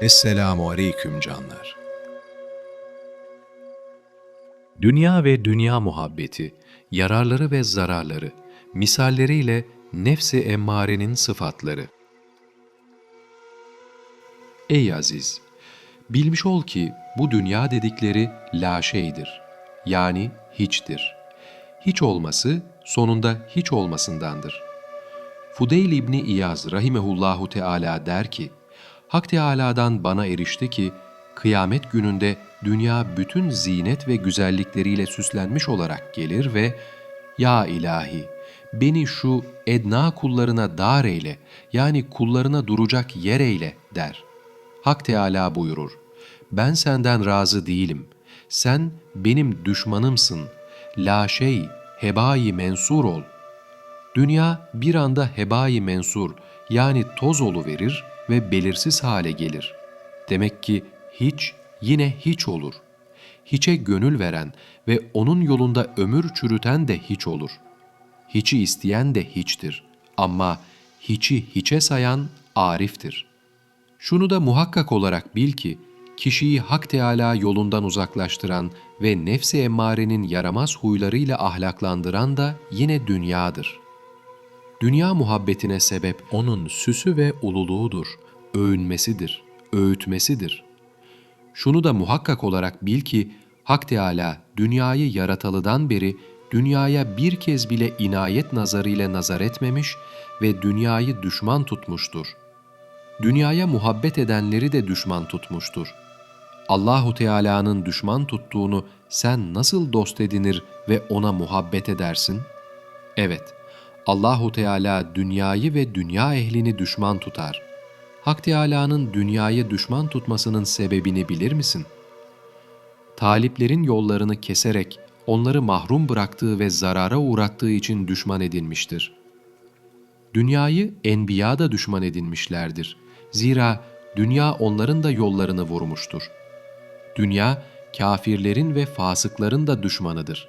Esselamu Aleyküm canlar. Dünya ve dünya muhabbeti, yararları ve zararları, misalleriyle nefsi emmarenin sıfatları. Ey aziz! Bilmiş ol ki bu dünya dedikleri la şeydir. Yani hiçtir. Hiç olması sonunda hiç olmasındandır. Fudeyl İbni İyaz rahimehullahu teala der ki, Hak Teâlâ'dan bana erişti ki, kıyamet gününde dünya bütün zinet ve güzellikleriyle süslenmiş olarak gelir ve ''Ya ilahi, beni şu edna kullarına dar eyle, yani kullarına duracak yer eyle.'' der. Hak Teâlâ buyurur, ''Ben senden razı değilim, sen benim düşmanımsın, la şey, hebayi mensur ol.'' Dünya bir anda hebai mensur yani toz verir ve belirsiz hale gelir. Demek ki hiç yine hiç olur. Hiçe gönül veren ve onun yolunda ömür çürüten de hiç olur. Hiçi isteyen de hiçtir ama hiçi hiçe sayan ariftir. Şunu da muhakkak olarak bil ki, kişiyi Hak Teâlâ yolundan uzaklaştıran ve nefsi emmarenin yaramaz huylarıyla ahlaklandıran da yine dünyadır.'' Dünya muhabbetine sebep onun süsü ve ululuğudur, övünmesidir, öğütmesidir. Şunu da muhakkak olarak bil ki Hak Teâlâ dünyayı yaratalıdan beri dünyaya bir kez bile inayet nazarıyla nazar etmemiş ve dünyayı düşman tutmuştur. Dünyaya muhabbet edenleri de düşman tutmuştur. Allahu Teala'nın düşman tuttuğunu sen nasıl dost edinir ve ona muhabbet edersin? Evet, Allahu Teala dünyayı ve dünya ehlini düşman tutar. Hak Teala'nın dünyayı düşman tutmasının sebebini bilir misin? Taliplerin yollarını keserek onları mahrum bıraktığı ve zarara uğrattığı için düşman edinmiştir. Dünyayı enbiya da düşman edinmişlerdir. Zira dünya onların da yollarını vurmuştur. Dünya, kafirlerin ve fasıkların da düşmanıdır.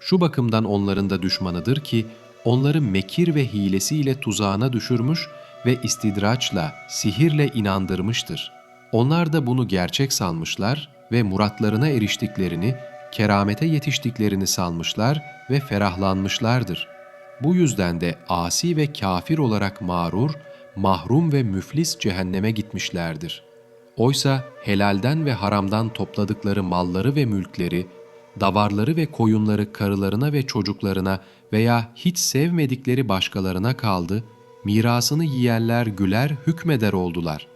Şu bakımdan onların da düşmanıdır ki, onları mekir ve hilesiyle tuzağına düşürmüş ve istidraçla, sihirle inandırmıştır. Onlar da bunu gerçek sanmışlar ve muratlarına eriştiklerini, keramete yetiştiklerini sanmışlar ve ferahlanmışlardır. Bu yüzden de asi ve kafir olarak mağrur, mahrum ve müflis cehenneme gitmişlerdir. Oysa helalden ve haramdan topladıkları malları ve mülkleri, davarları ve koyunları karılarına ve çocuklarına veya hiç sevmedikleri başkalarına kaldı, mirasını yiyenler güler hükmeder oldular.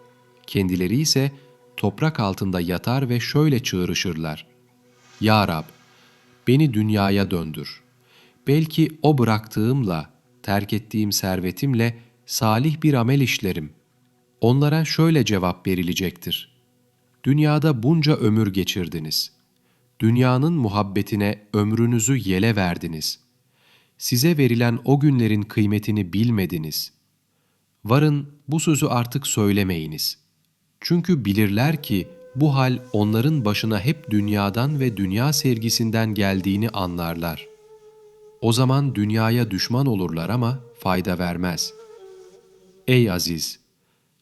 Kendileri ise toprak altında yatar ve şöyle çığırışırlar. Ya Rab, beni dünyaya döndür. Belki o bıraktığımla, terk ettiğim servetimle salih bir amel işlerim. Onlara şöyle cevap verilecektir. Dünyada bunca ömür geçirdiniz. Dünyanın muhabbetine ömrünüzü yele verdiniz.'' size verilen o günlerin kıymetini bilmediniz. Varın bu sözü artık söylemeyiniz. Çünkü bilirler ki bu hal onların başına hep dünyadan ve dünya sevgisinden geldiğini anlarlar. O zaman dünyaya düşman olurlar ama fayda vermez. Ey aziz!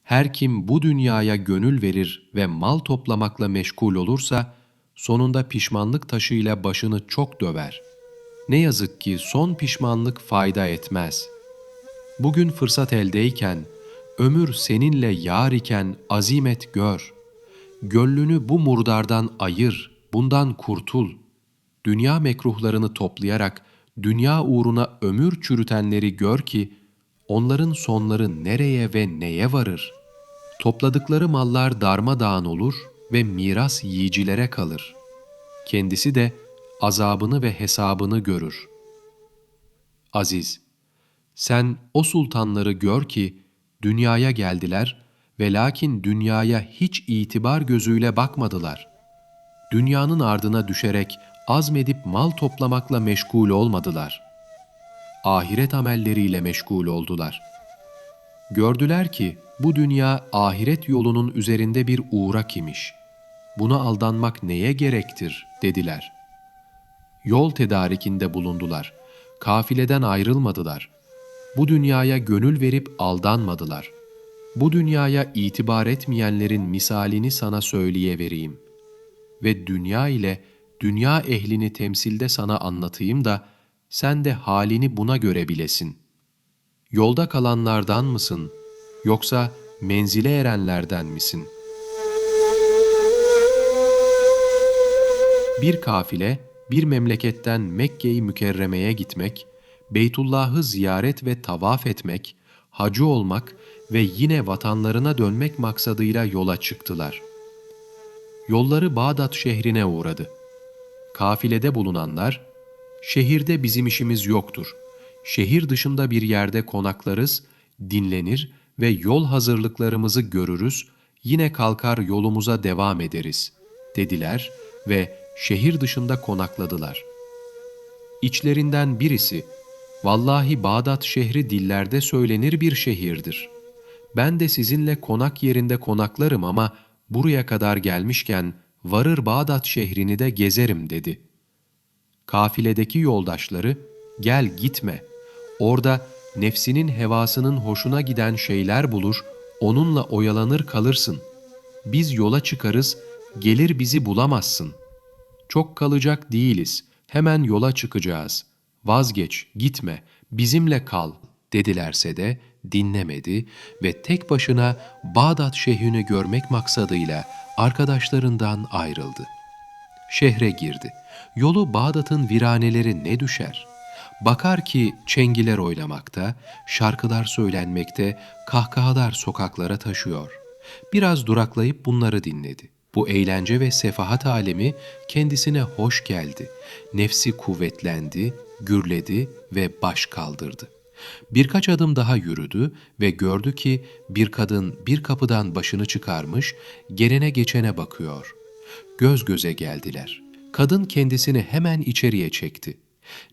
Her kim bu dünyaya gönül verir ve mal toplamakla meşgul olursa, sonunda pişmanlık taşıyla başını çok döver.'' Ne yazık ki son pişmanlık fayda etmez. Bugün fırsat eldeyken, ömür seninle yar iken azimet gör. Gönlünü bu murdardan ayır, bundan kurtul. Dünya mekruhlarını toplayarak dünya uğruna ömür çürütenleri gör ki, onların sonları nereye ve neye varır? Topladıkları mallar darmadağın olur ve miras yiyicilere kalır. Kendisi de, azabını ve hesabını görür. Aziz, sen o sultanları gör ki dünyaya geldiler ve lakin dünyaya hiç itibar gözüyle bakmadılar. Dünyanın ardına düşerek azmedip mal toplamakla meşgul olmadılar. Ahiret amelleriyle meşgul oldular. Gördüler ki bu dünya ahiret yolunun üzerinde bir uğrak imiş. Buna aldanmak neye gerektir dediler yol tedarikinde bulundular. Kafileden ayrılmadılar. Bu dünyaya gönül verip aldanmadılar. bu dünyaya itibar etmeyenlerin misalini sana söyleyivereyim. Ve dünya ile dünya ehlini temsilde sana anlatayım da sen de halini buna göre bilesin. Yolda kalanlardan mısın yoksa menzile erenlerden misin? Bir kafile bir memleketten Mekke-i Mükerreme'ye gitmek, Beytullah'ı ziyaret ve tavaf etmek, hacı olmak ve yine vatanlarına dönmek maksadıyla yola çıktılar. Yolları Bağdat şehrine uğradı. Kafilede bulunanlar, şehirde bizim işimiz yoktur. Şehir dışında bir yerde konaklarız, dinlenir ve yol hazırlıklarımızı görürüz, yine kalkar yolumuza devam ederiz, dediler ve şehir dışında konakladılar. İçlerinden birisi, Vallahi Bağdat şehri dillerde söylenir bir şehirdir. Ben de sizinle konak yerinde konaklarım ama buraya kadar gelmişken varır Bağdat şehrini de gezerim dedi. Kafiledeki yoldaşları, gel gitme, orada nefsinin hevasının hoşuna giden şeyler bulur, onunla oyalanır kalırsın. Biz yola çıkarız, gelir bizi bulamazsın. Çok kalacak değiliz, hemen yola çıkacağız. Vazgeç, gitme, bizimle kal dedilerse de dinlemedi ve tek başına Bağdat şehrini görmek maksadıyla arkadaşlarından ayrıldı. Şehre girdi. Yolu Bağdat'ın viraneleri ne düşer? Bakar ki çengiler oynamakta, şarkılar söylenmekte, kahkahalar sokaklara taşıyor. Biraz duraklayıp bunları dinledi. Bu eğlence ve sefahat alemi kendisine hoş geldi. Nefsi kuvvetlendi, gürledi ve baş kaldırdı. Birkaç adım daha yürüdü ve gördü ki bir kadın bir kapıdan başını çıkarmış, gelene geçene bakıyor. Göz göze geldiler. Kadın kendisini hemen içeriye çekti.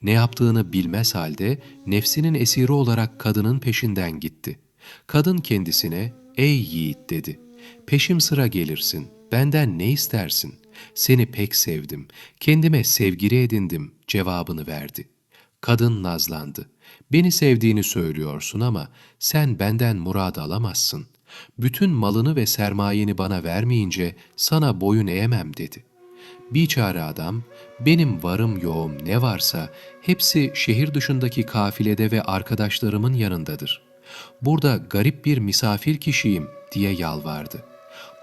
Ne yaptığını bilmez halde nefsinin esiri olarak kadının peşinden gitti. Kadın kendisine, ''Ey yiğit'' dedi. ''Peşim sıra gelirsin, benden ne istersin? Seni pek sevdim, kendime sevgili edindim.'' cevabını verdi. Kadın nazlandı. Beni sevdiğini söylüyorsun ama sen benden murad alamazsın. Bütün malını ve sermayeni bana vermeyince sana boyun eğemem dedi. Biçare adam, benim varım yoğum ne varsa hepsi şehir dışındaki kafilede ve arkadaşlarımın yanındadır. Burada garip bir misafir kişiyim diye yalvardı.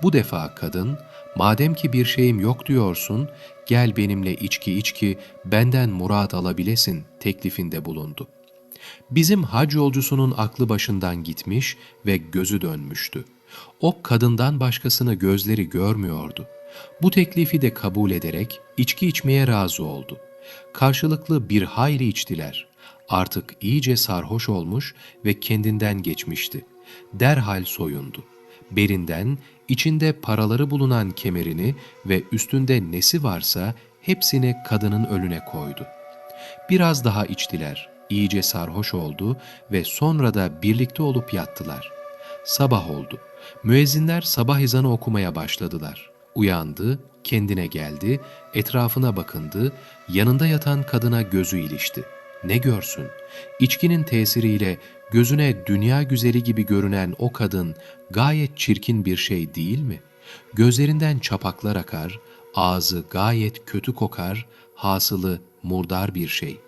Bu defa kadın, madem ki bir şeyim yok diyorsun, gel benimle içki içki, benden murat alabilesin teklifinde bulundu. Bizim hac yolcusunun aklı başından gitmiş ve gözü dönmüştü. O kadından başkasını gözleri görmüyordu. Bu teklifi de kabul ederek içki içmeye razı oldu. Karşılıklı bir hayli içtiler. Artık iyice sarhoş olmuş ve kendinden geçmişti. Derhal soyundu. Belinden içinde paraları bulunan kemerini ve üstünde nesi varsa hepsini kadının önüne koydu. Biraz daha içtiler, iyice sarhoş oldu ve sonra da birlikte olup yattılar. Sabah oldu. Müezzinler sabah ezanı okumaya başladılar. Uyandı, kendine geldi, etrafına bakındı, yanında yatan kadına gözü ilişti. Ne görsün? İçkinin tesiriyle gözüne dünya güzeli gibi görünen o kadın gayet çirkin bir şey değil mi? Gözlerinden çapaklar akar, ağzı gayet kötü kokar, hasılı murdar bir şey.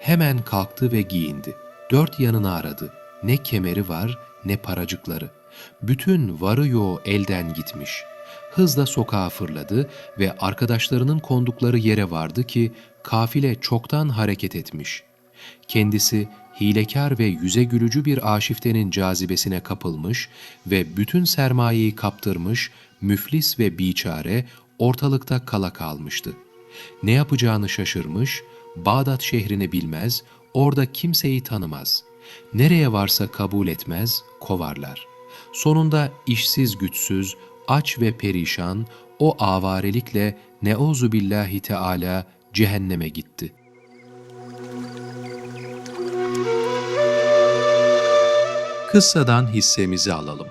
Hemen kalktı ve giyindi. Dört yanını aradı. Ne kemeri var ne paracıkları. Bütün varı yoğu elden gitmiş. Hızla sokağa fırladı ve arkadaşlarının kondukları yere vardı ki kafile çoktan hareket etmiş. Kendisi hilekar ve yüze gülücü bir aşiftenin cazibesine kapılmış ve bütün sermayeyi kaptırmış, müflis ve biçare ortalıkta kala kalmıştı. Ne yapacağını şaşırmış, Bağdat şehrini bilmez, orada kimseyi tanımaz. Nereye varsa kabul etmez, kovarlar. Sonunda işsiz güçsüz, aç ve perişan, o avarelikle neuzu billahi teala cehenneme gitti. Kıssadan hissemizi alalım.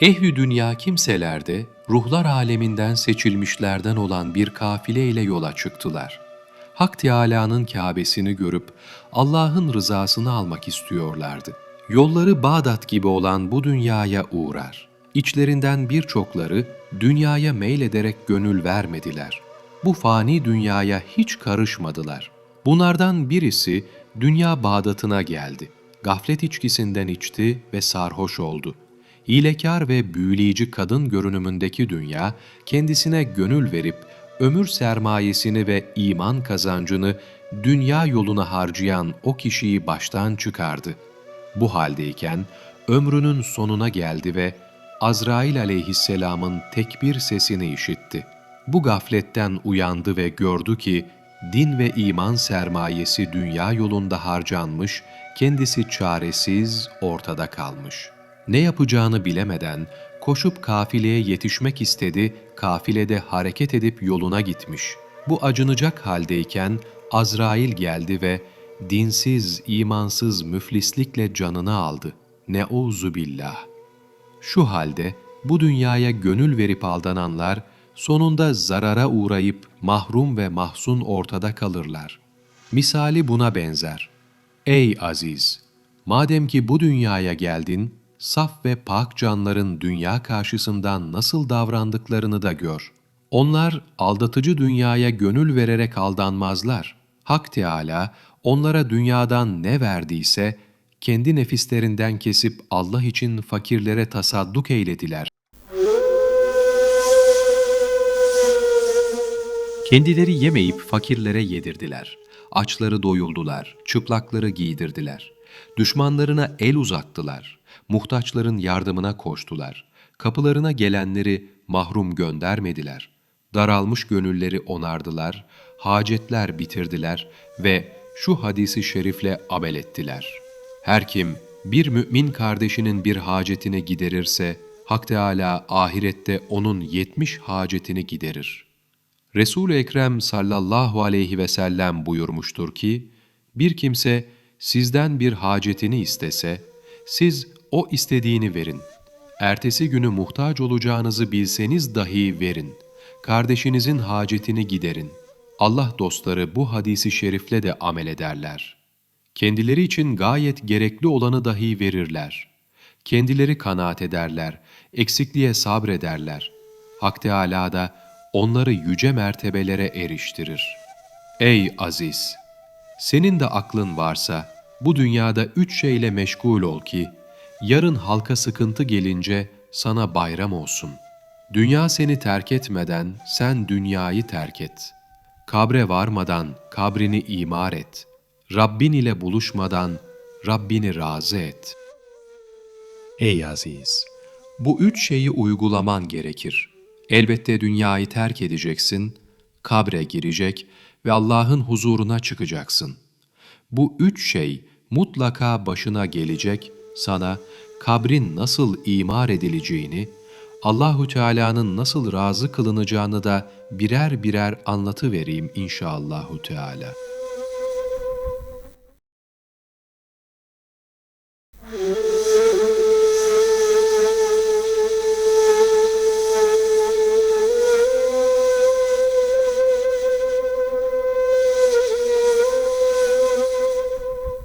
Ehli dünya kimselerde ruhlar aleminden seçilmişlerden olan bir kafile ile yola çıktılar. Hak Teâlâ'nın Kâbesini görüp Allah'ın rızasını almak istiyorlardı. Yolları Bağdat gibi olan bu dünyaya uğrar. İçlerinden birçokları dünyaya meylederek gönül vermediler. Bu fani dünyaya hiç karışmadılar. Bunlardan birisi dünya Bağdat'ına geldi. Gaflet içkisinden içti ve sarhoş oldu. Hilekar ve büyüleyici kadın görünümündeki dünya kendisine gönül verip ömür sermayesini ve iman kazancını dünya yoluna harcayan o kişiyi baştan çıkardı. Bu haldeyken ömrünün sonuna geldi ve Azrail aleyhisselamın tekbir sesini işitti. Bu gafletten uyandı ve gördü ki din ve iman sermayesi dünya yolunda harcanmış, kendisi çaresiz ortada kalmış. Ne yapacağını bilemeden koşup kafileye yetişmek istedi, kafilede hareket edip yoluna gitmiş. Bu acınacak haldeyken Azrail geldi ve dinsiz, imansız müflislikle canını aldı. Neuzu billah. Şu halde bu dünyaya gönül verip aldananlar sonunda zarara uğrayıp mahrum ve mahzun ortada kalırlar. Misali buna benzer. Ey aziz! Madem ki bu dünyaya geldin, saf ve pak canların dünya karşısından nasıl davrandıklarını da gör. Onlar aldatıcı dünyaya gönül vererek aldanmazlar. Hak Teâlâ onlara dünyadan ne verdiyse, kendi nefislerinden kesip Allah için fakirlere tasadduk eylediler. Kendileri yemeyip fakirlere yedirdiler. Açları doyuldular, çıplakları giydirdiler. Düşmanlarına el uzattılar. Muhtaçların yardımına koştular. Kapılarına gelenleri mahrum göndermediler. Daralmış gönülleri onardılar, hacetler bitirdiler ve şu hadisi şerifle amel ettiler. Her kim bir mümin kardeşinin bir hacetini giderirse, Hak Teâlâ ahirette onun yetmiş hacetini giderir.'' Resul-i Ekrem sallallahu aleyhi ve sellem buyurmuştur ki, bir kimse sizden bir hacetini istese, siz o istediğini verin. Ertesi günü muhtaç olacağınızı bilseniz dahi verin. Kardeşinizin hacetini giderin. Allah dostları bu hadisi şerifle de amel ederler. Kendileri için gayet gerekli olanı dahi verirler. Kendileri kanaat ederler, eksikliğe sabrederler. Hak Teâlâ da onları yüce mertebelere eriştirir. Ey aziz! Senin de aklın varsa bu dünyada üç şeyle meşgul ol ki, yarın halka sıkıntı gelince sana bayram olsun. Dünya seni terk etmeden sen dünyayı terk et. Kabre varmadan kabrini imar et. Rabbin ile buluşmadan Rabbini razı et. Ey aziz! Bu üç şeyi uygulaman gerekir. Elbette dünyayı terk edeceksin, kabre girecek ve Allah'ın huzuruna çıkacaksın. Bu üç şey mutlaka başına gelecek, sana kabrin nasıl imar edileceğini, Allahü Teala'nın nasıl razı kılınacağını da birer birer anlatı vereyim inşallahü Teala.